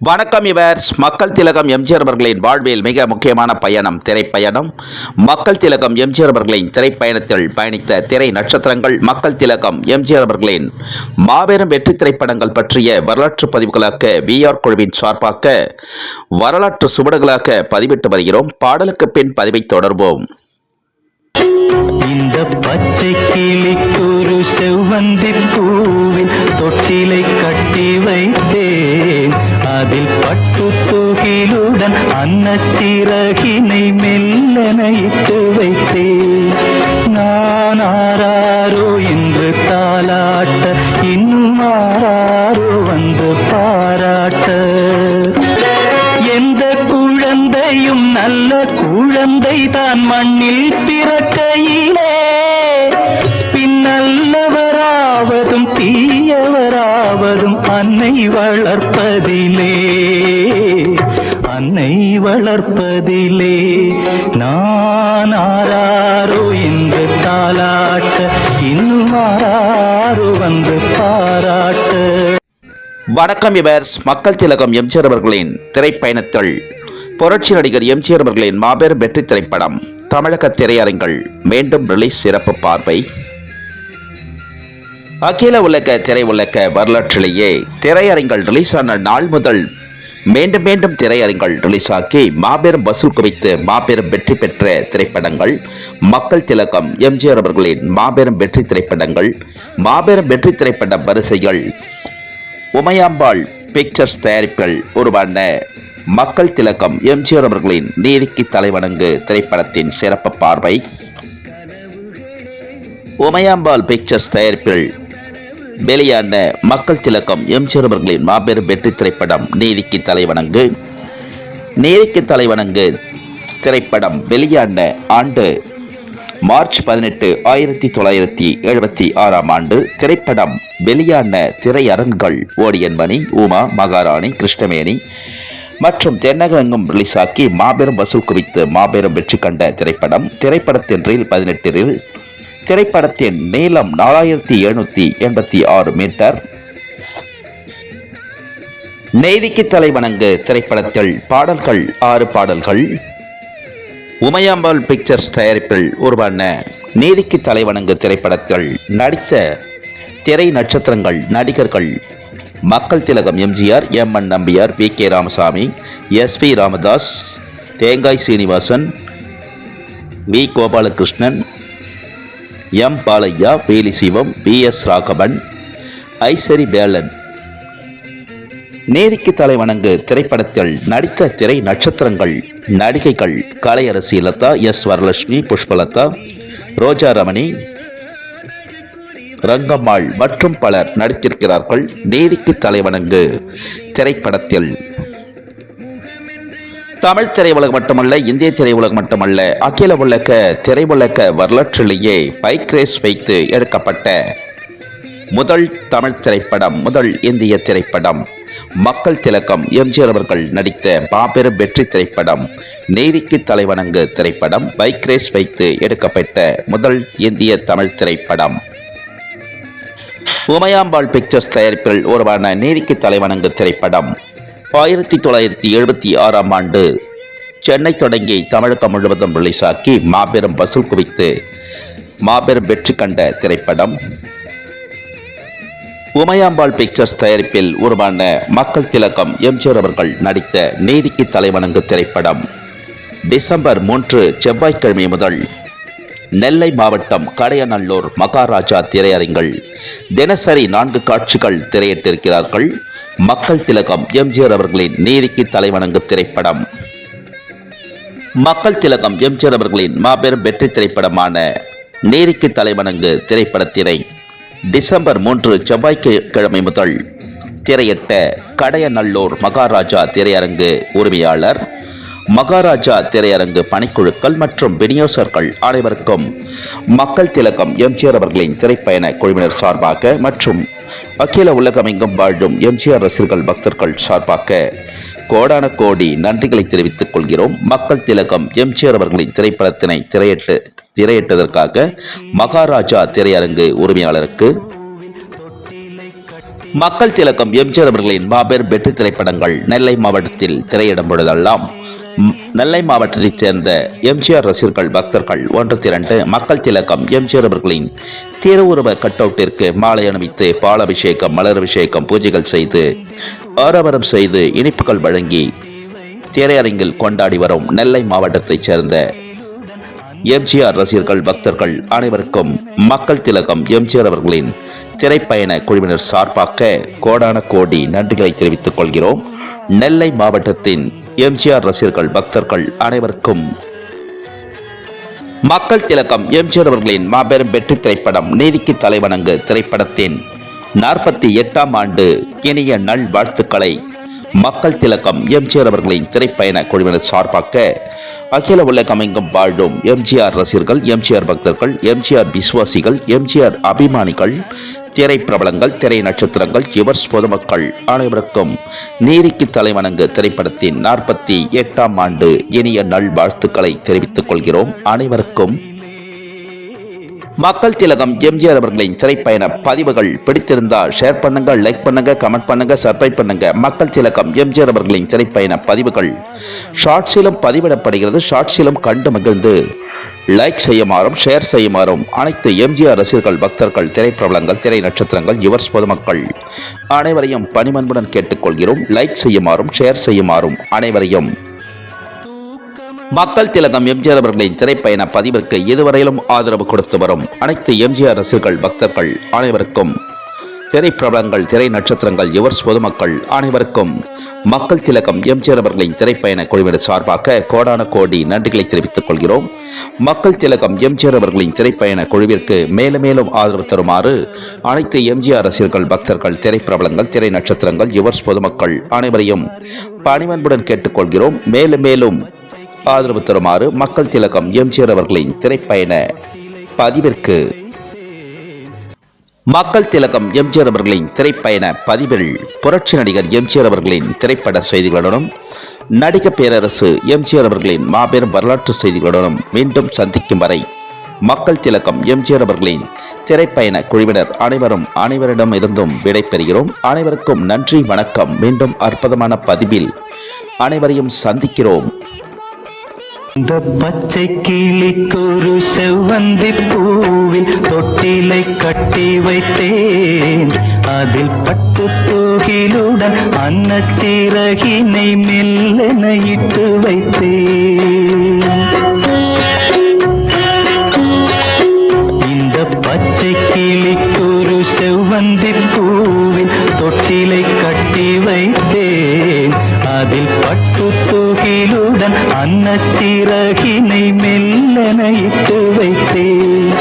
வணக்கம் இவர்ஸ். மக்கள் திலகம் எம்ஜிஆர் அவர்களின் வாழ்வில் மிக முக்கியமான பயணம் திரைப்பயணம். மக்கள் திலகம் எம்ஜிஆர் அவர்களின் திரைப்பயணத்தில் பயணித்த திரை நட்சத்திரங்கள் மக்கள் திலகம் எம்ஜிஆர் அவர்களின் மாபெரும் வெற்றி திரைப்படங்கள் பற்றிய வரலாற்று பதிவுகளாக விஆர் குழுவின் சார்பாக வரலாற்று சுவடுகளாக பதிவிட்டு வருகிறோம். பாடலுக்கு பின் பதிவை தொடர்வோம். இந்த பச்சை கிளிக்கூறு செவ்வந்தி பூவின் தொட்டிலை கட்டி வைத்தே. அதில் பட்டு தூகிலுடன் அன்னச்சிறகினை மெல்லன இட்டு வைத்தேன் அன்னை வளர்ப்பதிலே அன்னை வளர்ப்பதிலே. நான் ஆராரோ என்று தாளாட்ட இன்னும் ஆராரோ வந்து பாராட்ட. வணக்கம் இவர்ஸ் மக்கள் திலகம் எம்ஜிஆர் அவர்களின் திரைப்பயணத்தில். புரட்சி நடிகர் எம்ஜிஆர் அவர்களின் மாபெரும் வெற்றி திரைப்படம் தமிழக திரையரங்கள் மீண்டும் ரிலீஸ் சிறப்பு பார்வை. அகில உலக திரை உலக வரலாற்றிலேயே திரையரங்கள் ரிலீஸ் ஆன நாள் முதல் மீண்டும் மீண்டும் திரையரங்கள் ரிலீஸ் ஆக்கி மாபெரும் வசூல் குவித்து மாபெரும் வெற்றி பெற்ற திரைப்படங்கள் மக்கள் திலகம் எம்ஜிஆர் அவர்களின் மாபெரும் வெற்றி திரைப்படங்கள் மாபெரும் வெற்றி திரைப்பட வரிசைகள் உமையாம்பாள் பிக்சர்ஸ் தயாரிப்பில் உருவான மக்கள் திலகம் எம்ஜிஆர் அவர்களின் நீதிக்கு தலைவணங்கு திரைப்படத்தின் சிறப்பு பார்வை. உமையாம்பாள் பிக்சர்ஸ் தயாரிப்பில் வெளியான மக்கள் திலக்கம் எம் சிறுவர்களின் மாபெரும் வெற்றி திரைப்படம் நீதிக்கு தலைவணங்கு நீதிக்கு தலைவணங்கு திரைப்படம் வெளியான ஆண்டு மார்ச் பதினெட்டு ஆயிரத்தி தொள்ளாயிரத்தி எழுபத்தி ஆறாம் ஆண்டு. திரைப்படம் வெளியான திரையரங்குகள் ஓடியன்மணி உமா மகாராணி கிருஷ்ணமேனி மற்றும் தென்னகமெங்கும் ரிலீஸாக்கி மாபெரும் வசூல் குவித்து மாபெரும் வெற்றி கண்ட திரைப்படம். திரைப்படத்தின் ரீல் திரைப்படத்தின் நீளம் நாலாயிரத்தி எழுநூற்றி எண்பத்தி ஆறு மீட்டர். நெய்திக்கு தலைவணங்கு திரைப்படத்தில் பாடல்கள் ஆறு பாடல்கள். உமையாம்பாள் பிக்சர்ஸ் தயாரிப்பில் உருவான நீதிக்கு தலைவணங்கு திரைப்படத்தில் நடித்த திரை நட்சத்திரங்கள் நடிகர்கள் மக்கள் திலகம் MGR M N Nambiar V K Ramasamy S V Ramadas Thengai Srinivasan V Gopalakrishnan M Balaiah வேலி சிவம் பி எஸ் ராகவன் ஐசரி பேலன் நேதிக்கு தலைவணங்கு திரைப்படத்தில் நடித்த திரை நட்சத்திரங்கள் நடிகைகள் கலையரசி லதா எஸ் வரலட்சுமி புஷ்பலதா ரோஜா ரமணி ரங்கம்மாள் மற்றும் பலர் நடித்திருக்கிறார்கள். நீதிக்கு தலைவணங்கு திரைப்படத்தில் தமிழ் திரையுலகம் மட்டுமல்ல இந்திய திரையுலகம் மட்டுமல்ல அகில உலக திரையுலக வரலாற்றிலேயே பைக் ரேஸ் வைத்து எடுக்கப்பட்ட முதல் தமிழ் திரைப்படம் முதல் இந்திய திரைப்படம். மக்கள் திலக்கம் எம்ஜிஆர் அவர்கள் நடித்த மாபெரும் வெற்றி திரைப்படம் நீதிக்கு தலைவணங்கு திரைப்படம் பைக் ரேஸ் வைத்து எடுக்கப்பட்ட முதல் இந்திய தமிழ் திரைப்படம். உமையாம்பாள் பிக்சர்ஸ் தயாரிப்பில் உருவான நீதிக்கு தலைவணங்கு திரைப்படம். ஆயிரத்தி தொள்ளாயிரத்தி எழுபத்தி ஆறாம் ஆண்டு சென்னை தொடங்கி தமிழகம் முழுவதும் ரிலீஸாக்கி மாபெரும் வசூல் குவித்து மாபெரும் வெற்றி கண்ட திரைப்படம். உமையாம்பாள் பிக்சர்ஸ் தயாரிப்பில் உருவான மக்கள் திலகம் எம்ஜிஆர் அவர்கள் நடித்த நீதிக்கு தலைவணங்கு திரைப்படம். டிசம்பர் மூன்று செவ்வாய்க்கிழமை முதல் நெல்லை மாவட்டம் கடையநல்லூர் மகாராஜா திரையரங்கில் தினசரி நான்கு காட்சிகள் திரையிட்டிருக்கிறார்கள். மக்கள் திலகம் எம்ஜிஆர் அவர்களின் நீதிக்கு தலைவணங்கு திரைப்படம். மக்கள் திலகம் எம்ஜிஆர் அவர்களின் மாபெரும் வெற்றி திரைப்படமான நீதிக்கு தலைவணங்கு திரைப்படத்தினை டிசம்பர் மூன்று செவ்வாய்க்கிழமை முதல் திரையிட்ட கடையநல்லூர் மகாராஜா திரையரங்கு உரிமையாளர் மகாராஜா திரையரங்கு பணிக்குழுக்கள் மற்றும் விநியோகர்கள் அனைவருக்கும் மக்கள் திலகம் எம்ஜிஆர் அவர்களின் திரைப்பயண குழுவினர் சார்பாக மற்றும் அகில உலகமெங்கும் வாழும் எம்ஜிஆர் ரசிகர்கள் பக்தர்கள் சார்பாக கோடான கோடி நன்றிகளை தெரிவித்துக் கொள்கிறோம். மக்கள் திலகம் எம்ஜிஆர் அவர்களின் திரைப்படத்தினை திரையிட்டு திரையிட்டதற்காக மகாராஜா திரையரங்கு உரிமையாளருக்கு மக்கள் திலகம் எம்ஜிஆர் அவர்களின் மாபெரும் வெற்றி திரைப்படங்கள் நெல்லை மாவட்டத்தில் திரையிடும் பொழுதெல்லாம் நெல்லை மாவட்டத்தைச் சேர்ந்த எம்ஜிஆர் ரசிகர்கள் பக்தர்கள் ஒன்று திரண்டு மக்கள் திலகம் எம்ஜிஆர் அவர்களின் திருவுருவ கட்டவுட்டிற்கு மாலை அணிவித்து பாலாபிஷேகம் மலர் அபிஷேகம் பூஜைகள் செய்து ஆரவரம் செய்து இனிப்புகள் வழங்கி திரையரங்கில் கொண்டாடி வரும் நெல்லை மாவட்டத்தைச் சேர்ந்த எம்ஜிஆர் ரசிகர்கள் பக்தர்கள் அனைவருக்கும் மக்கள் திலகம் எம்ஜிஆர் அவர்களின் திரைப்பயண குழுவினர் சார்பாக கோடான கோடி நன்றிகளை தெரிவித்துக் கொள்கிறோம். நெல்லை மாவட்டத்தின் எம்ஜிஆர் ரசிகர்கள் பக்தர்கள் அனைவருக்கும் மக்கள் திலகம். எம்ஜிஆர் அவர்களின் மாபெரும் வெற்றி திரைப்படம் நீதிக்கு தலைவணங்கு திரைப்படத்தின் நாற்பத்தி எட்டாம் ஆண்டு இனிய நல் வாழ்த்துக்களை மக்கள் திலகம் எம்ஜிஆர் அவர்களின் திரைப்பயண குழுவினர் சார்பாக அகில உலகமெங்கும் வாழும் எம்ஜிஆர் ரசிகர்கள் எம்ஜிஆர் பக்தர்கள் எம்ஜிஆர் விசுவாசிகள் எம்ஜிஆர் அபிமானிகள் திரை பிரபலங்கள் திரை நட்சத்திரங்கள் யுவர்ஸ் பொதுமக்கள் அனைவருக்கும் நீதிக்கு தலைவணங்கு திரைப்படத்தின் நாற்பத்தி எட்டாம் ஆண்டு இனிய நல் வாழ்த்துக்களை தெரிவித்துக் கொள்கிறோம். அனைவருக்கும் மக்கள் திலகம் எம்ஜிஆர் அவர்களின் திரைப்பயண பதிவுகள் பிடித்திருந்தால் ஷேர் பண்ணுங்க லைக் பண்ணுங்க கமெண்ட் பண்ணுங்க சப்ஸ்கிரைப் பண்ணுங்க. மக்கள் திலகம் எம்ஜிஆர் அவர்களின் திரைப்பயண பதிவுகள். ஷார்ட்ஸிலும் பதிவிடப்படுகிறது ஷார்ட்ஸிலும் கண்டு மகிழ்ந்து. லைக் செய்யுமாறும் ஷேர் செய்யுமாறும் அனைத்து எம்ஜிஆர் ரசிகர்கள் பக்தர்கள் திரைப்பிரபலங்கள் திரை நட்சத்திரங்கள் யுவர்ஸ் பொதுமக்கள் அனைவரையும் பணிமன்புடன் கேட்டுக்கொள்கிறோம். லைக் செய்யுமாறும் ஷேர் செய்யுமாறும் அனைவரையும் மக்கள் திலகம் எம்ஜிஆர் அவர்களின் திரைப்பயண பதிவிற்கு இதுவரையிலும் ஆதரவு கொடுத்து வரும் அனைத்து எம்ஜிஆர் ரசிகர்கள் பக்தர்கள் அனைவருக்கும் திரைப்பிரபலங்கள் திரை நட்சத்திரங்கள் யுவர்ஸ் பொதுமக்கள் அனைவருக்கும் மக்கள் திலகம் எம்ஜிஆர் அவர்களின் திரைப்பயண குழுவினர் சார்பாக கோடான கோடி நன்றிகளை தெரிவித்துக் கொள்கிறோம். மக்கள் திலகம் எம்ஜிஆர் அவர்களின் திரைப்பயண குழுவிற்கு மேலும் மேலும் ஆதரவு தருமாறு அனைத்து எம்ஜிஆர் ரசிகர்கள் பக்தர்கள் திரைப்பிரபலங்கள் திரை நட்சத்திரங்கள் யுவர்ஸ் பொதுமக்கள் அனைவரையும் பணிவன்புடன் கேட்டுக்கொள்கிறோம். மேலும் மேலும் ஆதரவு தருமாறு மக்கள் திலகம் எம்ஜிஆர் அவர்களின் திரைப்பயண பதிவிற்கு மக்கள் திலகம் எம்ஜிஆர் அவர்களின் திரைப்பயண பதிவில் புரட்சி நடிகர் எம்ஜிஆர் அவர்களின் திரைப்பட செய்திகளுடனும் நடிக பேரரசு எம்ஜிஆர் அவர்களின் மாபெரும் வரலாற்று செய்திகளுடனும் மீண்டும் சந்திக்கும் வரை மக்கள் திலகம் எம்ஜிஆர் அவர்களின் திரைப்பயண குழுவினர் அனைவரும் அனைவரிடம் இருந்தும் விடைபெறுகிறோம். அனைவருக்கும் நன்றி வணக்கம். மீண்டும் அற்புதமான பதிவில் அனைவரையும் சந்திக்கிறோம். இந்த பச்சை கிளிக்கு ஒரு செவ்வந்தி பூவில் தொட்டிலை கட்டி வைத்தேன். அதில் பட்டு தூகிலுடன் அன்னச்சிறகினை மெல்லென இட்டு வைத்தேன். இந்த பச்சை கிளிக்கு ஒரு செவ்வந்தி பூவில் தொட்டிலை கட்டி வைத்தேன். அதில் பட்டு தூகிலுடன் அன்னச்சிறகினை மெல்லென இட்டு வைத்தேன்.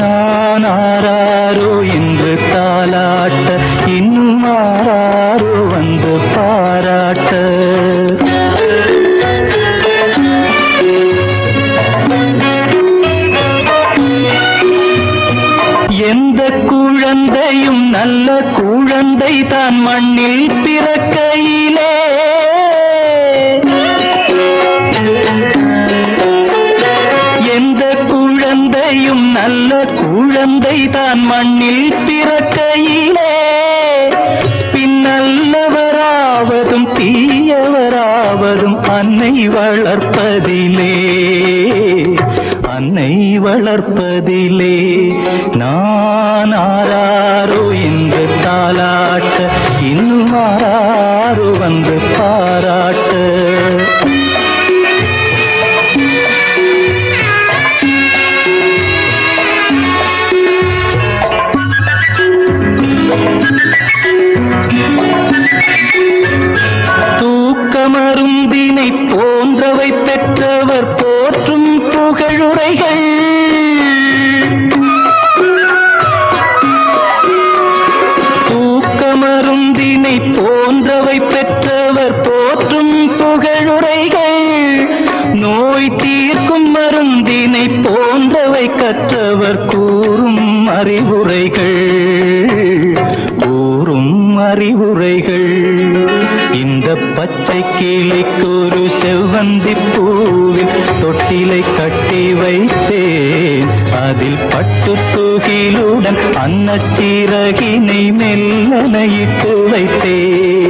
நான் ஆராரோ என்று தாளாட்ட இன்னும் ஆராரோ வந்து பாராட்ட. எந்த குழந்தையும் நல்ல குழந்தை தான் மண் தந்தை தான் மண்ணில் பிறக்கையிலே. பின்னல்லவராவதும் தீயவராவதும் அன்னை வளர்ப்பதிலே. அன்னை வளர்ப்பதிலே. நான் ஆராரோ என்று தாலாட்ட இன்னும் ஆரா அன்பினை போன்றவை பெற்றவர் போற்றும் புகழுரைகள். தூக்கமருந்தினை போன்றவை பெற்றவர் போற்றும் புகழுரைகள். நோய் தீர்க்கும் மருந்தினை போன்றவை கற்றவர் கூறும் அறிவுரைகள். கூறும் அறிவுரைகள். பச்சை பச்சை ஒரு செவ்வந்தி பூவில் தொட்டிலை கட்டி வைத்தேன். அதில் பட்டு தூகிலுடன் அன்னச்சீரகினை மெல்லனையிட்டு வைத்தேன்.